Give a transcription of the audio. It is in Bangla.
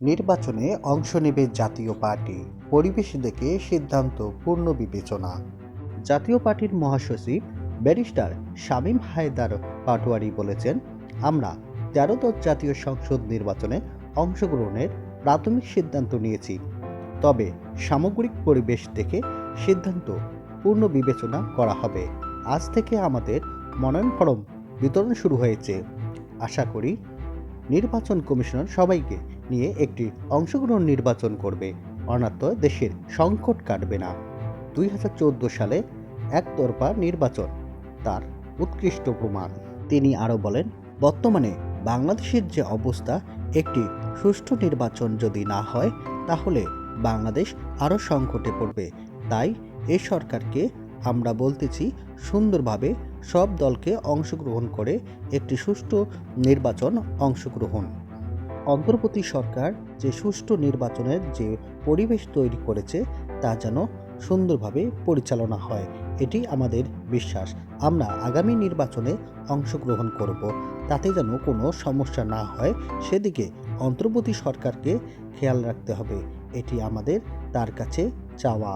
নির্বাচনে অংশ নেবে জাতীয় পার্টি। পরিবেশ দেখে সিদ্ধান্ত পূর্ণ বিবেচনা। জাতীয় পার্টির মহাসচিব, ব্যারিস্টার শামীম হায়দার পাটোয়ারি বলেছেন, আমরা তেরোদশ জাতীয় সংসদ নির্বাচনে অংশগ্রহণের প্রাথমিক সিদ্ধান্ত নিয়েছি। তবে সামগ্রিক পরিবেশ দেখে সিদ্ধান্ত পূর্ণ বিবেচনা করা হবে। আজ থেকে আমাদের মনোনয়ন ফরম বিতরণ শুরু হয়েছে। আশা করি নির্বাচন কমিশনার সবাইকে নিয়ে একটি অংশগ্রহণ নির্বাচন করবে। অনাত্য দেশের সংকট কাটবে না। দুই হাজার চোদ্দ সালে একতরফা নির্বাচন, তার উৎকৃষ্ট প্রমাণ। তিনি আরও বলেন, বর্তমানে বাংলাদেশের যে অবস্থা, একটি সুষ্ঠু নির্বাচন যদি না হয়, তাহলে বাংলাদেশ আরও সংকটে পড়বে। তাই এ সরকারকে আমরা বলতেছি, সুন্দরভাবে সব দলকে অংশগ্রহণ করে একটি সুষ্ঠু নির্বাচন অংশগ্রহণ। অন্তর্বর্তী সরকার যে সুষ্ঠু নির্বাচনের যে পরিবেশ তৈরি করেছে, তা যেন সুন্দরভাবে পরিচালনা হয়, এটি আমাদের বিশ্বাস। আমরা আগামী নির্বাচনে অংশগ্রহণ করব, তাতে যেন কোনো সমস্যা না হয়, সেদিকে অন্তর্বর্তী সরকারকে খেয়াল রাখতে হবে, এটি আমাদের তার কাছে চাওয়া।